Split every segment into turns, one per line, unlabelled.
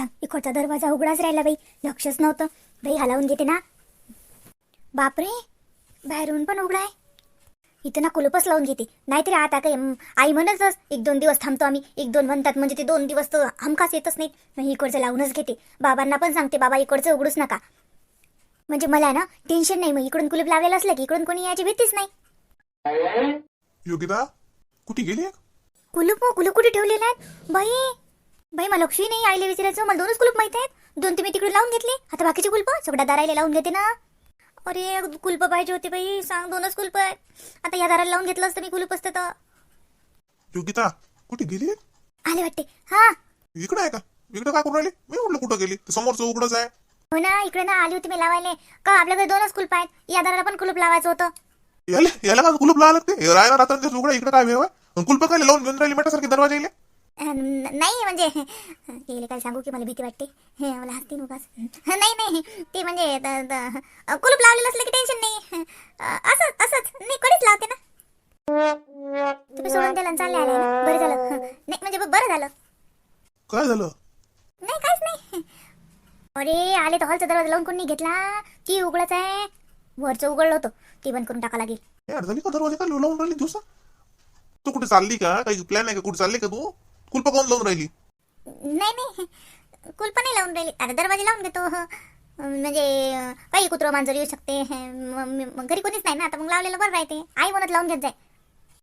सांग. इकडचा दरवाजा उघडाच राहिला बाई. लक्षच नव्हतं. बाई हलावून घेते ना. बापरे बाहेरून पण उघडा आहे इथं ना कुलूपच लावून घेते. नाहीतरी आता काही आई म्हणतच एक दोन दिवस थांबतो आम्ही. एक दोन म्हणतात म्हणजे ते दोन दिवस तर हमखास येतच नाही मग इकडचं लावूनच घेते. बाबांना पण सांगते बाबा इकडचं उघडूच नका. म्हणजे मला ना टेन्शन नाही. मग इकडून कुलूप लावलेलं असलं की इकडून कोणी याची भीतीच नाही.
योगिता कुठे गेली?
कुलूप कुलूप कुठे ठेवलेले आहेत? बाई बाई मला लक्षही नाही आईले विचारायचं? मला दोनच कुलूप माहीत आहेत. दोन तुम्ही तिकडे लावून घेतले. आता बाकीचे कुलप? सगळ्या दाराला लावून घेते ना. अरे कुलप पाहिजे होते बाई. सांग दोनच कुलप आहे आता या दाराला लावून घेतलं असतं मी कुलूप असतं तर.
योगिता कुठे गेली?
आले वाटते. हा.
इकडे आहे का? इकडे काय करून राहिली? मी म्हटलं कुठं गेली? ते समोरचं उघडच आहे.
हो ना इकडे ना आली होती मी लावायला. का आपल्याकडे दोनच कुलप आहेत? या दाराला पण कुलूप लावायचं होतं.
याला याला का कुलूप लावा लागते रायला रात्र उघडा इकडे काय वेळ कुलप काय लावून घेऊन राहिली मेटासारखे दरवाजा येईल
नाही म्हणजे गेले काय सांगू की मला भीती वाटते. हे मला हसते उगाच. नाही नाही ते म्हणजे कुलूप लावलेलं असलं की टेन्शन नाही. असंच असंच. नाही कोणीच लावते ना. तुम्ही सोडून दिलं आणि चालले आले बरं झालं. नाही म्हणजे बरं झालं.
काय झालं?
नाही काहीच नाही. अरे आले तर हॉलचा दरवाजा लावून कोणी घेतला? ती उघडच आहे. वरचं उघडलं होतं. ती बंद करून टाका लागेल.
झाली का? दरवाजा का लावून राहिली दिवसा? तू कुठे चालली का? काही प्लॅन आहे का? कुठे चालली का तू? कुलप काऊन लावून राहिली?
नाही नाही. कुलप नाही लावून राहिली. आता दरवाजे लावून घेतो म्हणजे काही कुत्र मांजर येऊ शकते. घरी कोणीच नाही ना. आता मग लावलेलं बरं राहते. आई म्हणत लावून घेत जाय.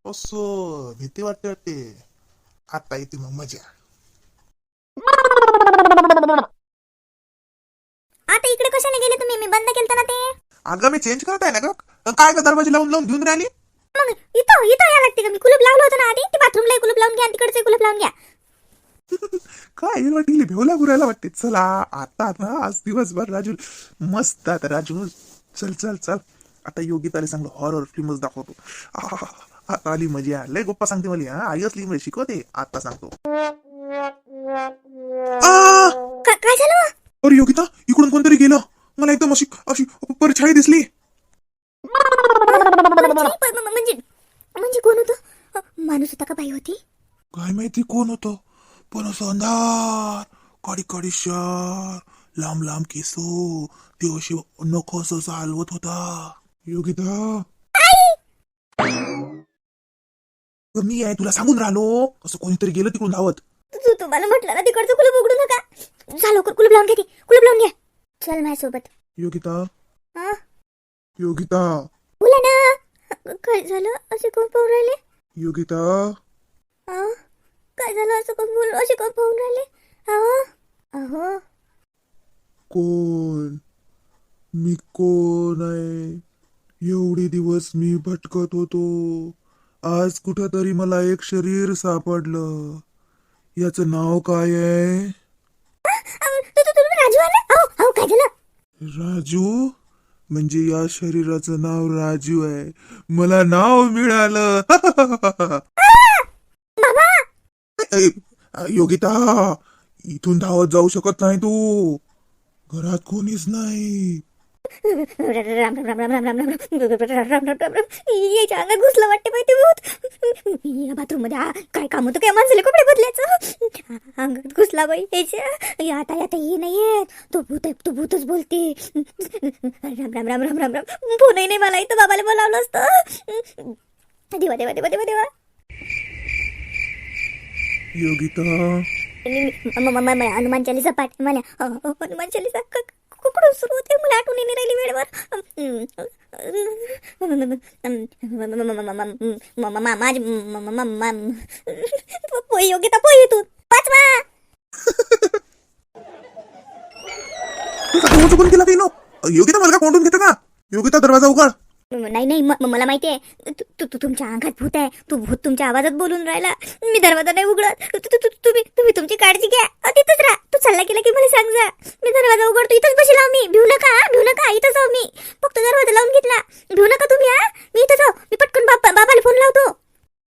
असं भीती वाटते वाटते. आता येते मग मजा.
आता इकडे कशाने गेले तुम्ही? मी बंद केलं ना ते.
अगं मी चेंज करत आहे ना का काय का दरवाजा लावून लावून घेऊन राहिली?
मग इथं इथं या लागते का? मी कुलूप लावलं होतं ना आधी. ते बाथरूमला कुलूप लावून घ्या तिकडचे कुलूप लावून घ्या.
काय वाटली भेवला गुरायला वाटते? चला आता ना आज दिवसभर राजू मस्त आता राजू चल चल चल. आता योगिताला चांगलं हॉरर फिल्मच दाखवतो. आता आली मजा. लय गोप्पा सांगते मला हा. आई असली म्हणजे शिकवते. आता सांगतो.
काय झालं
अरे योगिता इकडून कोणतरी गेलं. मला एकदम अशी अशी परछाई दिसली.
म्हणजे म्हणजे कोण होत माणूस होता का बाई होती
काय माहिती कोण होत पण असं अंधार काडी काडी शार लांब लांब केसो ते असे नको असं चालवत होता योगिता मी आहे तुला सांगून राहिलो असं कोणीतरी गेलं तिकडून धावत
तू तुम्हाला म्हटलं ना तिकडचं कुलूप उघडू नका झालो कुलूप लावून घे कुलूप लावून घ्या चल माझ्यासोबत
योगिता योगिता
बोला ना काय झालं असे कोण पाहून राहिले
योगिता
हा काय झालं असं कोण बोल असे कोण पाहून राहिले हा अहो
कोण मी कोण आहे एवढे दिवस मी भटकत होतो आज कुठं मला एक शरीर सापडलं याचं नाव काय आहे
अहो, तू तू तुम्ही राजू आला अहो अहो काय झालं
राजू म्हणजे या शरीराचं नाव राजू आहे. मला नाव मिळालं. योगिता इथून धावत जाऊ शकत नाही तू. घरात कोणीच नाही.
राम राम राम राम राम राम राम राम राम राम राम राम याच्या अंगात घुसलं वाटते पाहिजे भूत. या बाथरूममध्ये काय काम होतं? काय माणसाला कपडे बदलायचं? अंगात घुसला बाई याच्या. आता आता हे नाही येत. तो भूत आहे तो भूतच बोलते. राम राम राम राम राम राम. फोनही नाही मला इथं बाबाला बोलावलं असतं. देवा देवा देवा देवा देवा.
योगिता.
हनुमान चालीसा पाठ मला हनुमान चालीसा क- सुरू होते मला आठवण नाही राहिली वेळेवर माझी पोई योग्यता पोई तू पाचवा
तू चुकून केला काही नो योगिता मला का कोंडून घेतं का योगिता दरवाजा उघड
नाही नाही मला माहिती आहे तू तुमच्या अंगात भूत आहे. तू भूत तुमच्या आवाजात बोलून राहिला. मी दरवाजा नाही उघडत. तुम्ही तुम्ही तुमची काळजी घ्या. तिथंच राहा. तू चालला गेला की मला सांग जा. मी दरवाजा उघडतो. इथंच बसला मी. भिऊ नका हा, भिऊ नका. इथंच आहो मी. फक्त दरवाजा लावून घेतला. भिऊ नका तुम्ही हा. मी इथंच आहो. मी पटकन बापा बाबाला फोन लावतो.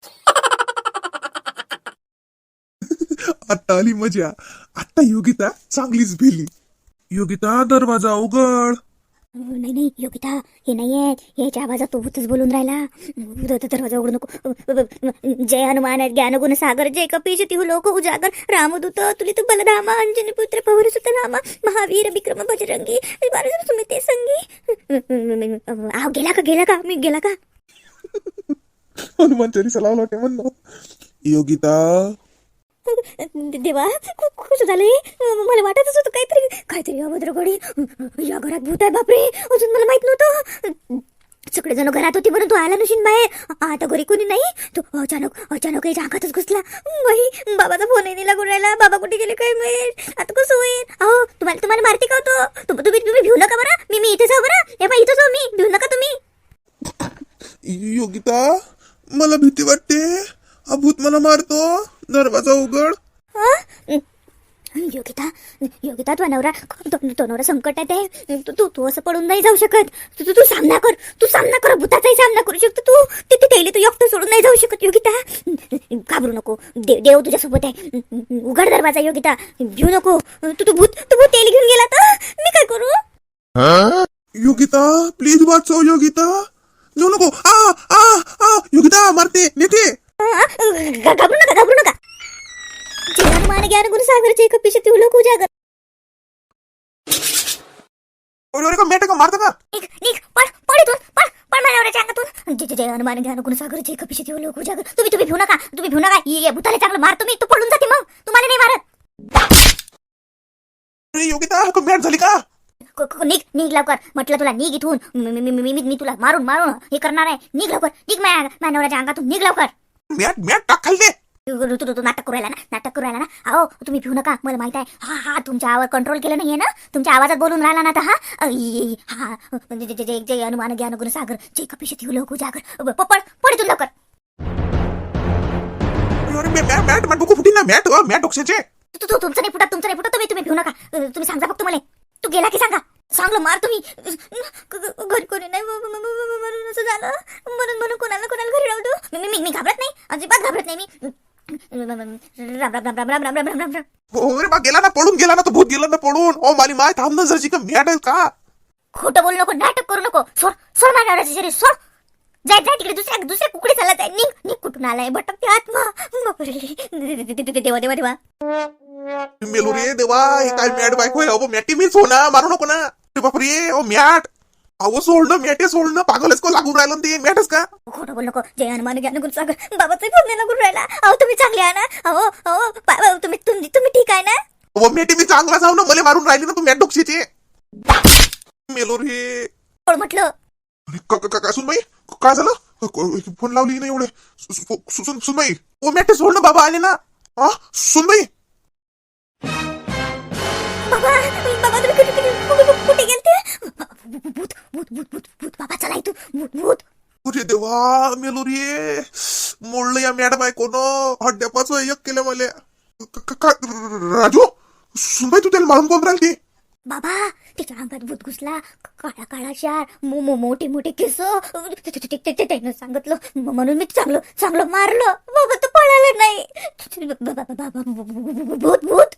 आत्ता आली मजा. आता योगिता चांगलीच भिली. योगिता दरवाजा उघड.
नाही नाही योगिता हे नाही आहे याच्या आवाजात तो भूतच बोलून राहिला. दरवाजा उघडू नको. जय हनुमान ज्ञानगुण सागर जय कपी तिहू लोक उजागर. रामदूत तुलित बलधामा अंजनी पुत्र पवर सुत रामा महावीर विक्रम बजरंगी तुम्ही ते संगी. आव गेला का गेला का मी गेला का?
हनुमान चालीसा लावला वाटे म्हणणं योगिता
देवा खूप झालंय झाले मला वाटतच होतं काहीतरी काहीतरी अभद्र घडी. या घरात भूत आहे बापरे. अजून मला माहीत नव्हतं. सगळेजण घरात होते म्हणून तो आला नशीन बाहेर. आता घरी कोणी नाही? तो अचानक अचानक याच्या अंगातच घुसला. बाई बाबाचा फोनही नाही लागून राहिला. बाबा कुठे गेले काय माहीत? आता कसं होईल? अहो तुम्हाला तुम्हाला मारते का होतो तुम्ही तुम्ही भिवू नका बरं. मी मी इथेच आहो बरं. हे बाई इथेच आहो मी. भिवू नका तुम्ही.
योगिता मला भीती वाटते. हा भूत मला मारतो. दरवाजा उघड
हं? योगिता योगिता तो नवरा तो तो नवरा संकटात आहे. तू तू तू असं पडून नाही जाऊ शकत. तू तू तू सामना कर. तू सामना कर. भूताचाही सामना करू शकतो तू. तिथे गेली तू एकटं सोडून नाही जाऊ शकत योगिता. घाबरू नको. देव देव तुझ्यासोबत आहे. उघड दरवाजा योगिता. घेऊ नको. तू तू भूत तू भूत तेल घेऊन गेला तर? मी काय करू?
योगिता प्लीज वाचव योगिता. जाऊ नको. आ आ आ. योगिता मारते. नेते
घाबरू नका घाबरू नका जीवन मान ज्ञान गुरु सागरचे कपिश तिहू लोक उजागर
ओरे अरे का मेटे का मारता का
निघ निघ पळ पळ इथून पळ पळ माझ्या नवऱ्याच्या अंगातून जे जे जय हनुमान ज्ञान गुरु सागर जय कपिश देव लोक उजागर तुम्ही तुम्ही भिऊ नका तुम्ही भिऊ नका ये ये, भूताला चांगलं मार तुम्ही तू पळून जाते मग तुम्हाला नाही मारत
अरे योगिता का मॅट झाली का
क- क- निघ निघ लवकर. म्हटलं तुला निघ इथून. मी तुला मारून मारून हे करणार आहे. निघ लवकर. निघ माझ्या माझ्या नवऱ्याच्या अंगातून निघ लवकर.
मॅट मॅट टाक खाली दे.
ऋतू ऋतू नाटक करू राहिला ना? नाटक करू राहिला ना? अहो तुम्ही भिऊ नका. मला माहीत आहे. हा हा तुमच्या आवाज कंट्रोल केलं नाहीये ना? तुमच्या आवाजात बोलून राहिला ना आता हा? अ, हा जे- जे- जे- जे हनुमान ज्ञान गुण सागर जे कपिश देव लोक उजागर प- लवकर
अरे अरे मॅट मॅट मॅट डोकं फुटीन ना अ, डोक्याचे
तू तू तुमचं नाही फुटत तुमचं नाही फुटत तुम्ही तुम्ही भिऊ नका अ, तुम्ही सांगा फक्त मला तू गेला की सांगा सांगलं मार तुम्ही घरी कोणी नाही म- म- म- म- म्हणून असं झालं म्हणून म्हणून कोणाला कोणाला घरी राहतो मी मी मी घाबरत नाही अजिबात घाबरत नाही मी राम राम राम राम राम राम राम राम राम राम राम
हो अरे बा गेला ना पळून गेला ना तो भूत गेला ना पळून ओ माली माय थांब ना जरशी का मॅट का
खोटं बोलू नको नाटक करू नको सोड सोड माझ्या नवऱ्याचे शरीर सोड जाय जाय तिकडे दुसऱ्या दुसऱ्या कुकडे चालत आहे निघ निघ कुठून आलाय भटकते आत्मा बापरे देवा देवा देवा
मेलू रे देवा हे काय मॅट बायको आहे अहो मॅटी मीच हो ना मारू नको ना बापरे ओ मॅट अहो सोडणं मॅटे सोडणं पागलच को लागून राहिलं ते मॅटच का?
खोटं बोल नको. जय हनुमान ज्ञान गुरु सागर. बाबाचं फोन नाही लागून राहिला. अहो तुम्ही चांगले आहे ना? अहो अहो पा- तुम्ही तुम्ही तुम्ही ठीक आहे ना?
अहो मॅटी मी चांगला जाऊ ना. मला मारून राहिली ना तू मॅट डोक्षीचे मेलो रे.
कोण म्हटलं?
अरे का का- का का सुनबाई काय झालं? क- फोन लावली ना एवढे. सु- सु- सु- सुन सुनबाई. ओ मॅटे सोड ना बाबा आले ना. हा सुनबाई.
भूत भूत भूत बाबा चला इथून भूत भूत.
अरे देवा मेलो रे मोडलं या मॅडम आहे कोण हड्ड्यापाचं एक केलं मला. राजू सुनबाई तू त्याला मारून कोण राहिली?
बाबा तिच्या अंगात भूत घुसला. काळा काळा शार. मो मो मोठे मोठे केस. ते- ते- ते- ते- ते- त्यानं सांगितलं. म्हणून मी चांगलं चांगलं मारलं. बाबा तर पळालं नाही. बाबा भूत भूत.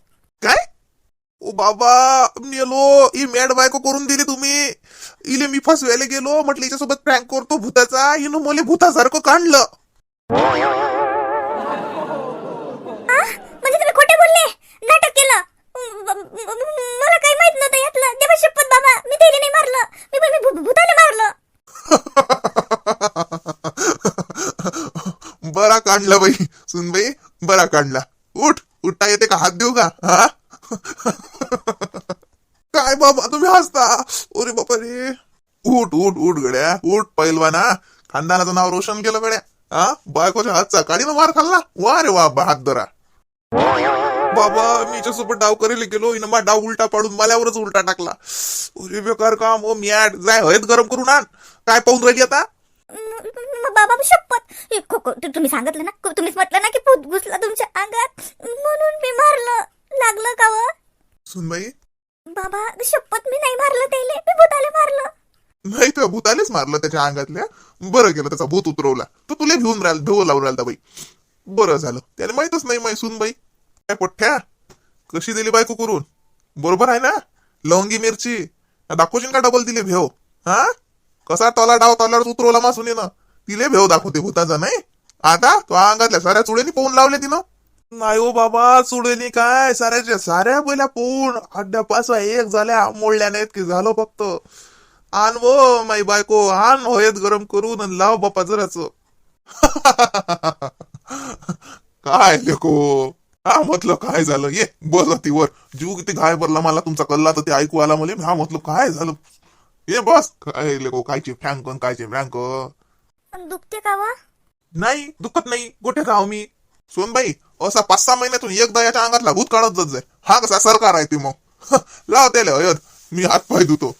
बाबा मेलो ही मॅड बायको करून दिली तुम्ही. इले मी फसवायला गेलो. म्हटलं हिच्यासोबत प्रँक करतो भूताचा. हिनं मला भूतासारखं काढलं?
म्हणजे तुम्ही खोटे बोलले? नाटक केलं. म- म- म- मला काही माहीत नव्हतं यातलं. देवा शपथ बाबा. मी त्याला नाही मारलं. मी मी भू- भूताला मारलं.
बरा काढला बाई. सुनबाई बरा काढला. उठ. उठता येते का? हात देऊ का? हा? बाबा तुम्ही हसता? अरे बापा रे. उठ उठ उठ गड्या. उठ पैलवाना. खानदानाचं नाव रोशन केलं गड्या. हा? बायकोच्या हातचा काडीनं मार खाल्ला. वा रे वा हात धरा बाबा मी सोबत डाव करेल गेलो. हिनं मा डाव उलटा पाडून माल्यावरच उलटा टाकला. अरे बेकार काम ओ मॅट जाय हळद गरम करून आण. काय पाहून राहिली आता?
म- म- बाबा शपथ. हे खो- खो- तु- तुम्ही सांगितलं ना? तुम्हीच म्हटलं ना की भूत घुसला तुमच्या अंगात? म्हणून मी मारलं. लागलं का व?
सुनबाई
बाबा शपथ मी नाही मारलं त्याला. मी भूताला मारलं.
नाही तर भूतालेच मारलं त्याच्या अंगातल्या. बरं केलं त्याचा भूत उतरवला. तो तुला घेऊन राहिला ढो लावून राहिला बाई. बरं झालं. त्याने माहितच नाही माही सुन बाई. काय पोठ्या? कशी दिली बायको करून? बरोबर आहे ना? लवंगी मिरची. दाखवशील का डबल तिले भेव? हा? कसा तला डाव तलावर उतरवला मासून सुनीनं तिले भेव दाखवते भूताचा नाही? आता तो अंगातल्या साऱ्या चुड्यांनी पोहून लावले तिनं. नाही हो बाबा चुडेनी काय? साऱ्याच्या साऱ्या पहिल्या पोहून अड्ड्यापासून एक झाल्या मोडल्या नाहीत की झालं फक्त. आण वो माई बायको आण होयत गरम करून आणि लाव बापा जराच काय लेको? हा म्हटलं काय झालं? ये बस वर जीव किती घाय भरला मला तुमचा कल्ला तर ते ऐकू आला मला. हा म्हटलं काय झालं? ये बस. काय लेको कायचे फ्रँक कायचे फ्रँक?
दुखते का वा?
नाही दुखत नाही. गोठे खाव मी. सोनबाई असा पाच सहा महिन्यातून एकदा याच्या अंगातला भूत काढत जात जाय. हा कसा सरकार आहे ते मग? लाव त्याला अयद मी हात पाय धुतो.